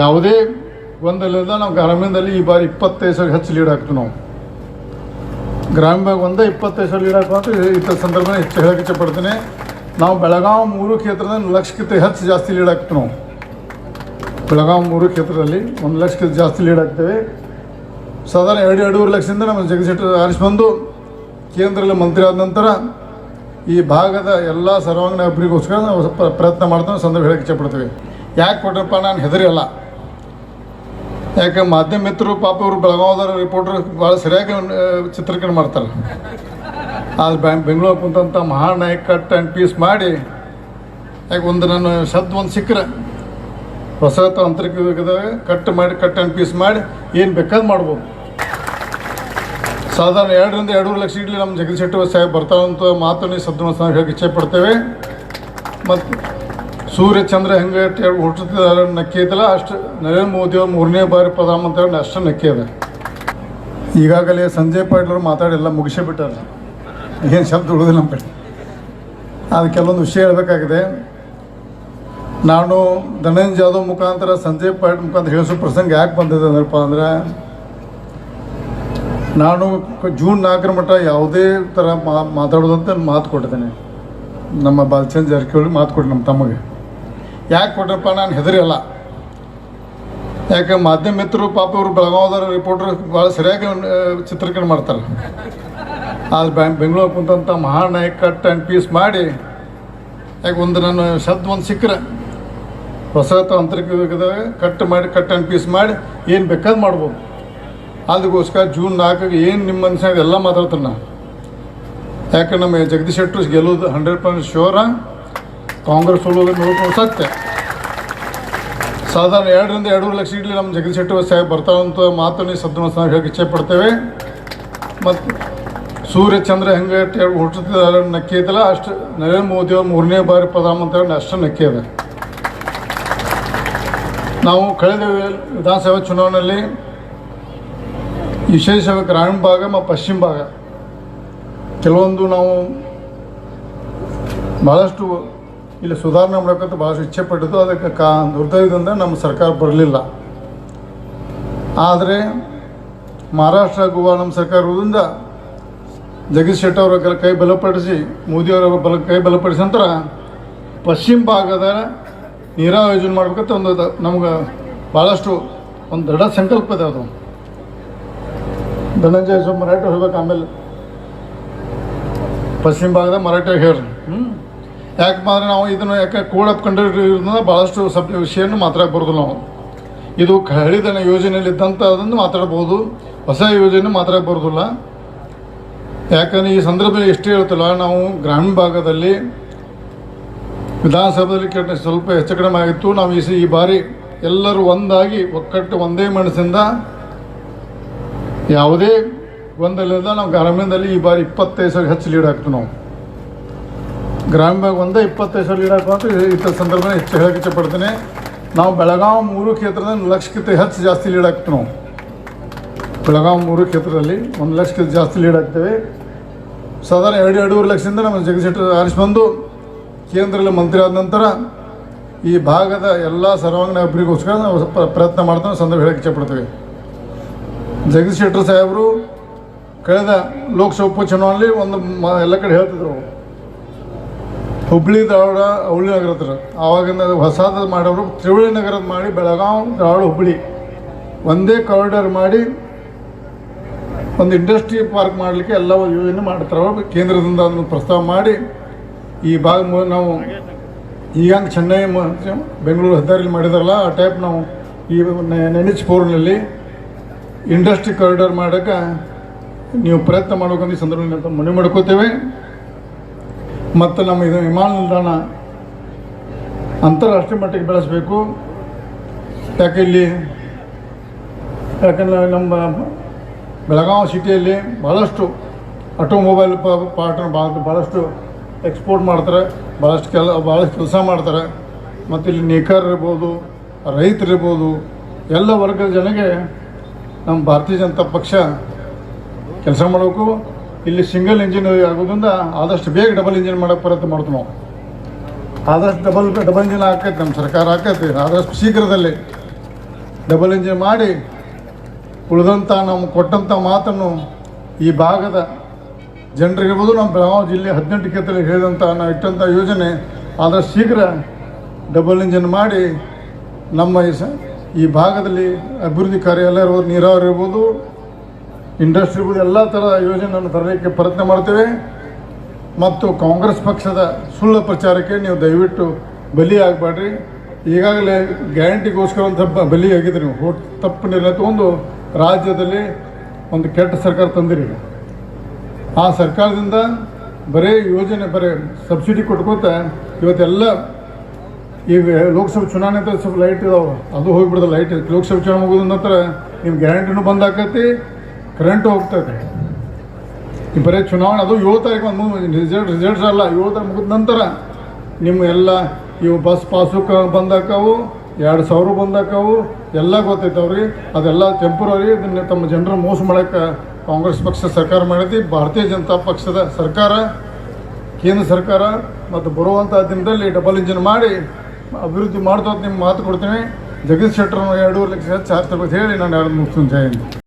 ಯಾವುದೇ ಒಂದಲ್ಲದ ನಾವು ಗ್ರಾಮೀಣದಲ್ಲಿ ಈ ಬಾರಿ ಇಪ್ಪತ್ತೈದು ಸಾವಿರ ಹೆಚ್ಚು ಲೀಡ್ ಆಗ್ತೀವಿ ನಾವು. ಗ್ರಾಮೀಣ ಒಂದೇ ಇಪ್ಪತ್ತೈದು ಸಾವಿರ ಲೀಡ್ ಹಾಕುವಂತ ಇಂಥ ಸಂದರ್ಭ ಹೆಚ್ಚು ಹೇಳಕ್ಕೆ ಇಷ್ಟಪಡ್ತೀನಿ ನಾವು ಬೆಳಗಾವಿ ಮೂರು ಕ್ಷೇತ್ರದಲ್ಲಿ ಲಕ್ಷಕ್ಕಿಂತ ಹೆಚ್ಚು ಜಾಸ್ತಿ ಲೀಡ್ ಆಗ್ತೀವಿ ನಾವು. ಬೆಳಗಾವಿ ಮೂರು ಕ್ಷೇತ್ರದಲ್ಲಿ ಒಂದು ಲಕ್ಷಕ್ಕಿಂತ ಜಾಸ್ತಿ ಲೀಡ್ ಆಗ್ತೇವೆ. ಸಾಧಾರಣ ಎರಡು, ಎರಡೂವರೆ ಲಕ್ಷದಿಂದ ನಮ್ಮ ಜಗದೀಶ್ ಶೆಟ್ಟರ್ ಆರಿಸ್ಬಂದು ಕೇಂದ್ರದಲ್ಲಿ ಮಂತ್ರಿ ಆದ ನಂತರ ಈ ಭಾಗದ ಎಲ್ಲ ಸರ್ವಾಂಗೀಣ ಅಭಿವೃದ್ಧಿಗೋಸ್ಕರ ನಾವು ಪ್ರಯತ್ನ ಮಾಡ್ತಾ ಸಂದರ್ಭ ಹೇಳಕ್ಕೆ ಇಷ್ಟಪಡ್ತೀವಿ ಯಾಕೆ ಕೊಟ್ಟರಪ್ಪ ನಾನು ಹೆದರಿ ಅಲ್ಲ ಯಾಕೆ ಮಾಧ್ಯಮ ಮಿತ್ರರು ಪಾಪ ಅವರು ಬೆಳಗಾವದವ್ರ ರಿಪೋರ್ಟರ್ ಭಾಳ ಸರಿಯಾಗಿ ಚಿತ್ರೀಕರಣ ಮಾಡ್ತಾರೆ. ಅದು ಬೆಂಗಳೂರು ಕುಂತಂಥ ಮಹಾನಾಯಕ್ ಕಟ್ ಆ್ಯಂಡ್ ಪೀಸ್ ಮಾಡಿ, ಯಾಕೆ ಒಂದು ನನ್ನ ಶಬ್ದ ಒಂದು ಸಿಕ್ಕರೆ. ಹೊಸ ಅಂತರಿಕ ಕಟ್ ಮಾಡಿ ಕಟ್ ಆ್ಯಂಡ್ ಪೀಸ್ ಮಾಡಿ, ಏನು ಬೇಕಾದ್ ಮಾಡ್ಬೋದು. ಸಾಧಾರಣ ಎರಡರಿಂದ ಎರಡೂವರೆ ಲಕ್ಷ ಇಡ್ಲಿ ನಮ್ಮ ಜಗದೀಶ್ ಶೆಟ್ಟಿ ಸಾಹೇಬ್ ಬರ್ತಾವಂತ ಮಾತನ್ನು ಸದ್ದ ಹೇಳಕ್ಕೆ ಇಚ್ಛೆ ಪಡ್ತೇವೆ. ಮತ್ತು ಸೂರ್ಯ ಚಂದ್ರ ಹೆಂಗೆ ಹುಟ್ಟುತ್ತಿದ್ದಾರೆ ನಕ್ಕಿ ಐತಲ್ಲ ಅಷ್ಟು ನರೇಂದ್ರ ಮೋದಿ ಅವ್ರು ಮೂರನೇ ಬಾರಿ ಪ್ರಧಾನಮಂತ್ರಿ ಅಷ್ಟು ನಕ್ಕಿ ಅದ ಈಗಾಗಲೇ ಸಂಜಯ್ ಪಾಟೀಲ್ ಅವರು ಮಾತಾಡಿ ಎಲ್ಲ ಮುಗಿಸೇ ಬಿಟ್ಟಾರೆ. ಏನು ಶಬ್ದ ಉಳಿದಿಲ್ಲ ನಮ್ಮ ಕಡೆ ಅದು ಕೆಲವೊಂದು ವಿಷಯ ಹೇಳಬೇಕಾಗಿದೆ. ನಾನು ಧನಂಜಯ ಜಾಧವ್ ಮುಖಾಂತರ ಸಂಜಯ್ ಪಾಟೀಲ್ ಮುಖಾಂತರ ಹೇಳಿಸೋ ಪ್ರಸಂಗ ಯಾಕೆ ಬಂದಿದೆ ಅಂದ್ರಪ್ಪ ಅಂದ್ರೆ, ನಾನು ಜೂನ್ ನಾಲ್ಕರ ಮಟ್ಟ ಯಾವುದೇ ಥರ ಮಾತಾಡೋದಂತ ಮಾತು ಕೊಟ್ಟಿದ್ದೇನೆ. ನಮ್ಮ ಬಾಲಚಂದ್ರ ಜಾರಕಿಹೊಳಿ ಮಾತು ಕೊಟ್ಟು ನಮ್ಮ ತಮ್ಮಗೆ. ಯಾಕೆ ಕೊಟ್ರಪ್ಪ ನಾನು ಹೆದರಿಲ್ಲ ಯಾಕೆ ಮಾಧ್ಯಮ ಮಿತ್ರರು ಪಾಪ ಇವರು ಬೆಳಗಾವದವ್ರ ರಿಪೋರ್ಟರ್ ಭಾಳ ಸರಿಯಾಗಿ ಚಿತ್ರೀಕರಣ ಮಾಡ್ತಾರೆ. ಅದು ಬೆಂಗಳೂರು ಕುಂತಂಥ ಮಹಾನಾಯಕ ಕಟ್ ಆ್ಯಂಡ್ ಪೀಸ್ ಮಾಡಿ, ಯಾಕೆ ಒಂದು ನನ್ನ ಶಬ್ದ ಒಂದು ಸಿಕ್ಕರೆ? ಹೊಸ ತಾಂತ್ರಿಕ ಕಟ್ ಮಾಡಿ ಕಟ್ ಆ್ಯಂಡ್ ಪೀಸ್ ಮಾಡಿ, ಏನು ಬೇಕಾದ್ ಮಾಡ್ಬೋದು. ಅದಕ್ಕೋಸ್ಕರ ಜೂನ್ ನಾಲ್ಕಿಗೆ ಏನು ನಿಮ್ಮ ಮನಸ್ಸಿನಾಗ ಎಲ್ಲ ಮಾತಾಡ್ತಾರೆ ನಾನು. ಯಾಕೆ ನಮ್ಮ ಜಗದೀಶ್ ಶೆಟ್ಟರು ಗೆಲ್ಲೋದು ಹಂಡ್ರೆಡ್ ಪರ್ಸೆಂಟ್ ಶೋರ ಕಾಂಗ್ರೆಸ್ ಸೋಲೋದು ನೋಡ್ಕೊಂಡು ಸತ್ಯ. ಸಾಧಾರಣ ಎರಡರಿಂದ ಎರಡೂವರೆ ಲಕ್ಷ ಇಡ್ಲಿ ನಮ್ಮ ಜಗದೀಶ್ ಶೆಟ್ಟಿ ಸಾಹೇಬ್ ಬರ್ತಾವಂತ ಮಾತನ್ನು ಸದ್ದು ಸದ್ದ ಹೇಳಕ್ಕೆ ಇಚ್ಛೆ ಪಡ್ತೇವೆ. ಮತ್ತು ಸೂರ್ಯ ಚಂದ್ರ ಹೆಂಗೆ ಹುಟ್ಟುತ್ತಿದ್ದಾರೆ ನಕ್ಕಿ ಐತಲ್ಲ, ಅಷ್ಟು ನರೇಂದ್ರ ಮೋದಿ ಅವರು ಮೂರನೇ ಬಾರಿ ಪ್ರಧಾನಮಂತ್ರಿ ಅಷ್ಟು ನಕ್ಕಿ ಅದ. ನಾವು ಕಳೆದ ವಿಧಾನಸಭಾ ಚುನಾವಣೆಯಲ್ಲಿ ವಿಶೇಷವಾಗಿ ಗ್ರಾಮೀಣ ಭಾಗ ಮತ್ತು ಪಶ್ಚಿಮ ಭಾಗ. ಕೆಲವೊಂದು ನಾವು ಭಾಳಷ್ಟು ಇಲ್ಲಿ ಸುಧಾರಣೆ ಮಾಡಬೇಕಂತ ಭಾಳಷ್ಟು ಇಚ್ಛೆ ಪಟ್ಟಿದ್ದು, ಅದಕ್ಕೆ ಕಾ, ದುರ್ದೈವದಿಂದ ನಮ್ಮ ಸರ್ಕಾರ ಬರಲಿಲ್ಲ. ಆದರೆ ಮಹಾರಾಷ್ಟ್ರ, ಗೋವಾ ನಮ್ಮ ಸರ್ಕಾರ ಇರೋದ್ರಿಂದ ಜಗದೀಶ್ ಶೆಟ್ಟಿ ಅವರ ಕೈ ಬಲಪಡಿಸಿ ಮೋದಿಯವರ ಬಲ, ಕೈ ಬಲಪಡಿಸಿ ನಂತರ ಪಶ್ಚಿಮ ಭಾಗದ ನೀರಾವರಿ ಯೋಜನೆ ಮಾಡ್ಬೇಕಂತ ಒಂದು ನಮ್ಗೆ ಭಾಳಷ್ಟು ಒಂದು ದೃಢ ಸಂಕಲ್ಪ ಇದೆ ಅದು. ಧನಂಜಯ ಮರಾಠಿ ಹೇಳ್ಬೇಕು ಆಮೇಲೆ. ಪಶ್ಚಿಮ ಭಾಗದ ಮರಾಠಿಯಾಗಿ ಹೇಳ್ರಿ. ಹ್ಞೂ ಮಾತ್ರ ನಾವು ಇದನ್ನು ಯಾಕೆ ಕೋಡ್ ಇರೋದ್ರಿಂದ ಭಾಳಷ್ಟು ಸಬ್ ವಿಷಯವನ್ನು ಮಾತಾಡಬಾರ್ದು ಬರೋದು ನಾವು. ಇದು ಹಳಿದನ ಯೋಜನೆಯಲ್ಲಿ ಅದನ್ನು ಮಾತಾಡ್ಬೋದು. ಹೊಸ ಯೋಜನೆ ಮಾತ್ರ ಬರೋದಿಲ್ಲ. ಯಾಕಂದರೆ ಈ ಸಂದರ್ಭದಲ್ಲಿ ಎಷ್ಟು ಹೇಳ್ತಲ್ಲ, ನಾವು ಗ್ರಾಮೀಣ ಭಾಗದಲ್ಲಿ ವಿಧಾನಸಭೆಯಲ್ಲಿ ಕೆಟ್ಟ ಸ್ವಲ್ಪ ಹೆಚ್ಚು ಕಡಿಮೆ ಆಗಿತ್ತು. ನಾವು ಈ ಈ ಬಾರಿ ಎಲ್ಲರೂ ಒಂದಾಗಿ ಒಕ್ಕಟ್ಟು ಒಂದೇ ಮನಸ್ಸಿಂದ ಯಾವುದೇ ಗೊಂದಲದ ನಾವು ಗ್ರಾಮೀಣದಲ್ಲಿ ಈ ಬಾರಿ ಇಪ್ಪತ್ತೈದು ಸಾವಿರ ಹೆಚ್ಚು ಲೀಡ್ ಆಗ್ತೀವಿ ನಾವು. ಗ್ರಾಮೀಣ ಒಂದ ಇಪ್ಪತ್ತೈದು ಸಾವಿರ ಲೀಡ್ ಹಾಕುವಂತ ಇಂಥ ಸಂದರ್ಭ ಹೆಚ್ಚು ಹೇಳಕ್ಕೆ ಇಷ್ಟಪಡ್ತೀನಿ ನಾವು ಬೆಳಗಾವಿ ಮೂರು ಕ್ಷೇತ್ರದಲ್ಲಿ ಲಕ್ಷಕ್ಕಿಂತ ಹೆಚ್ಚು ಜಾಸ್ತಿ ಲೀಡ್ ನಾವು. ಬೆಳಗಾವಿ ಮೂರು ಕ್ಷೇತ್ರದಲ್ಲಿ ಒಂದು ಲಕ್ಷಕ್ಕಿಂತ ಜಾಸ್ತಿ ಲೀಡ್ ಆಗ್ತೇವೆ ಸಾಧಾರಣ ಎರಡು ಎರಡೂವರೆ ಲಕ್ಷದಿಂದ ನಮ್ಮ ಜಗದೀಶ್ ಶೆಟ್ಟರ್ ಆರಿಸಿ ಬಂದು ಕೇಂದ್ರದಲ್ಲಿ ಮಂತ್ರಿ ಆದ ನಂತರ ಈ ಭಾಗದ ಎಲ್ಲ ಸರ್ವಾಂಗೀಣ ಅಭಿವೃದ್ಧಿಗೋಸ್ಕರ ನಾವು ಪ್ರಯತ್ನ ಮಾಡ್ತಾ ಸಂದರ್ಭ ಹೇಳಕ್ಕೆ ಇಷ್ಟಪಡ್ತೇವೆ ಜಗದೀಶ್ ಶೆಟ್ಟರ್ ಸಾಹೇಬರು ಕಳೆದ ಲೋಕಸಭಾ ಉಪಚುನಾವಣೆಯಲ್ಲಿ ಒಂದು ಎಲ್ಲ ಕಡೆ ಹೇಳ್ತಿದ್ರು. ಹುಬ್ಳಿ ಧಾರವಾಡ ಹುಬ್ಳಿ ನಗರ ಹತ್ರ. ಆವಾಗಿಂದ ಹೊಸದು ಮಾಡೋರು ತ್ರಿವಳಿ ನಗರದ ಮಾಡಿ ಬೆಳಗಾವಿ ಧಾರವಾಡ ಹುಬ್ಳಿ. ಒಂದೇ ಕಾರಿಡಾರ್ ಮಾಡಿ ಒಂದು ಇಂಡಸ್ಟ್ರಿ ಪಾರ್ಕ್ ಮಾಡಲಿಕ್ಕೆ ಎಲ್ಲ ಯೋಜನೆ ಮಾಡ್ತಾರೆ. ಅವರು ಕೇಂದ್ರದಿಂದ ಅದನ್ನು ಪ್ರಸ್ತಾವ ಮಾಡಿ ಈ ಭಾಗ ನಾವು ಈಗ ಚೆನ್ನೈ ಬೆಂಗಳೂರು ಹೆದ್ದಾರಿಲಿ ಮಾಡಿದಾರಲ್ಲ, ಆ ಟೈಪ್ ನಾವು ಈ ಎನ್ ಇಂಡಸ್ಟ್ರಿ ಕಾರಿಡಾರ್ ಮಾಡೋಕ್ಕೆ ನೀವು ಪ್ರಯತ್ನ ಮಾಡ್ಬೇಕಂತ ಈ ಸಂದರ್ಭದಲ್ಲಿ ನಾವು ಮನವಿ ಮಾಡ್ಕೋತೇವೆ. ಮತ್ತು ನಮ್ಮ ಇದು ವಿಮಾನ ನಿಲ್ದಾಣ ಅಂತಾರಾಷ್ಟ್ರೀಯ ಮಟ್ಟಕ್ಕೆ ಬೆಳೆಸಬೇಕು. ಯಾಕೆ ಇಲ್ಲಿ? ಯಾಕಂದರೆ ನಮ್ಮ ಬೆಳಗಾವಿ ಸಿಟಿಯಲ್ಲಿ ಭಾಳಷ್ಟು ಆಟೋಮೊಬೈಲ್ ಪಾರ್ಟ್ನ ಭಾಳ ಭಾಳಷ್ಟು ಎಕ್ಸ್ಪೋರ್ಟ್ ಮಾಡ್ತಾರೆ ಭಾಳಷ್ಟು ಕೆಲ ಭಾಳಷ್ಟು ಕೆಲಸ ಮಾಡ್ತಾರೆ. ಮತ್ತು ಇಲ್ಲಿ ನೇಕಾರರಿರ್ಬೋದು ರೈತರಿರ್ಬೋದು, ಎಲ್ಲ ವರ್ಗದ ಜನಗೆ ನಮ್ಮ ಭಾರತೀಯ ಜನತಾ ಪಕ್ಷ ಕೆಲಸ ಮಾಡಬೇಕು. ಇಲ್ಲಿ ಸಿಂಗಲ್ ಇಂಜಿನ್ ಆಗೋದ್ರಿಂದ ಆದಷ್ಟು ಬೇಗ ಡಬಲ್ ಇಂಜಿನ್ ಮಾಡೋಕ್ಕೆ ಪ್ರಯತ್ನ ಮಾಡ್ತೀವಿ ನಾವು. ಆದಷ್ಟು ಡಬಲ್ ಡಬಲ್ ಇಂಜಿನ್ ಹಾಕೈತೆ ನಮ್ಮ ಸರ್ಕಾರ ಹಾಕೈತಿ ಆದಷ್ಟು ಶೀಘ್ರದಲ್ಲಿ ಡಬಲ್ ಇಂಜಿನ್ ಮಾಡಿ ಉಳಿದಂಥ ನಮ್ಗೆ ಕೊಟ್ಟಂಥ ಮಾತನ್ನು ಈ ಭಾಗದ ಜನರಿಗಿರ್ಬೋದು ನಮ್ಮ ಬೆಳಗಾವಿ ಜಿಲ್ಲೆ ಹದಿನೆಂಟು ಕ್ಷೇತ್ರದಲ್ಲಿ ಹೇಳಿದಂಥ ನಾವು ಇಟ್ಟಂಥ ಯೋಜನೆ ಆದಷ್ಟು ಶೀಘ್ರ ಡಬಲ್ ಇಂಜಿನ್ ಮಾಡಿ ನಮ್ಮ ಈ ಭಾಗದಲ್ಲಿ ಅಭಿವೃದ್ಧಿ ಕಾರ್ಯ ಎಲ್ಲ ಇರ್ಬೋದು, ನೀರಾವರಿ ಇರ್ಬೋದು ಇಂಡಸ್ಟ್ರಿ ಇರ್ಬೋದು ಎಲ್ಲ ಥರ ಯೋಜನೆಯನ್ನು ತರಲಿಕ್ಕೆ ಪ್ರಯತ್ನ ಮಾಡ್ತೇವೆ. ಮತ್ತು ಕಾಂಗ್ರೆಸ್ ಪಕ್ಷದ ಸುಳ್ಳು ಪ್ರಚಾರಕ್ಕೆ ನೀವು ದಯವಿಟ್ಟು ಬಲಿ ಆಗಬೇಡ್ರಿ ಈಗಾಗಲೇ ಗ್ಯಾರಂಟಿಗೋಸ್ಕರ ಒಂದು ಬಲಿಯಾಗಿದ್ರಿ ನೀವು. ಹೋಟ್, ತಪ್ಪು ನಿರ್ಣಯ ತಗೊಂಡು ರಾಜ್ಯದಲ್ಲಿ ಒಂದು ಕೆಟ್ಟ ಸರ್ಕಾರ ತಂದಿರಿ. ಆ ಸರ್ಕಾರದಿಂದ ಬರೀ ಯೋಜನೆ, ಬರೀ ಸಬ್ಸಿಡಿ ಕೊಟ್ಕೋತ ಇವತ್ತೆಲ್ಲ ಈಗ ಲೋಕಸಭೆ ಚುನಾವಣೆ ಅಂತ ಸ್ವಲ್ಪ ಲೈಟ್ ಇದಾವೆ. ಅದು ಹೋಗಿಬಿಡ್ದು ಲೈಟ್ ಲೋಕಸಭೆ ಚುನಾವಣೆ ಮುಗಿದ ನಂತರ ನಿಮ್ಮ ಗ್ಯಾರಂಟಿನೂ ಬಂದಾಕತಿ ಕರೆಂಟು ಹೋಗ್ತದೆ ಈ ಬರೀ ಚುನಾವಣೆ, ಅದು ಏಳು ತಾರೀಕು ಒಂದು ರಿಸಲ್ಟ್ ರಿಸಲ್ಟ್ಸ್ ಅಲ್ಲ ಏಳು ತಾರೀಕು ಮುಗಿದ ನಂತರ ನಿಮ್ಮ ಎಲ್ಲ ಇವು ಬಸ್ ಪಾಸು ಕ ಬಂದಾಕವು ಎರಡು ಸಾವಿರ ಬಂದಾಕವು ಎಲ್ಲ ಗೊತ್ತೈತವ್ರಿ ಅದೆಲ್ಲ ಟೆಂಪ್ರವರಿ ಇದನ್ನ ತಮ್ಮ ಜನರ ಮೋಸ ಮಾಡೋಕ್ಕೆ ಕಾಂಗ್ರೆಸ್ ಪಕ್ಷ ಸರ್ಕಾರ ಮಾಡೈತಿ ಭಾರತೀಯ ಜನತಾ ಪಕ್ಷದ ಸರ್ಕಾರ, ಕೇಂದ್ರ ಸರ್ಕಾರ, ಮತ್ತು ಬರುವಂಥ ದಿನದಲ್ಲಿ ಡಬಲ್ ಇಂಜಿನ್ ಮಾಡಿ ಅಭಿವೃದ್ಧಿ ಮಾಡ್ತಾ ನಿಮ್ಮ ಮಾತು ಕೊಡ್ತೀನಿ. ಜಗದೀಶ್ ಶೆಟ್ಟರ್ ಎರಡೂವರೆ ಲಕ್ಷ ಚಾರ್ಜ್ ಹೇಳಿ, ನಾನು ಎರಡು ಮುಗಿಸ್ತೀನಿ. ಜಯ ಹಿಂದ್.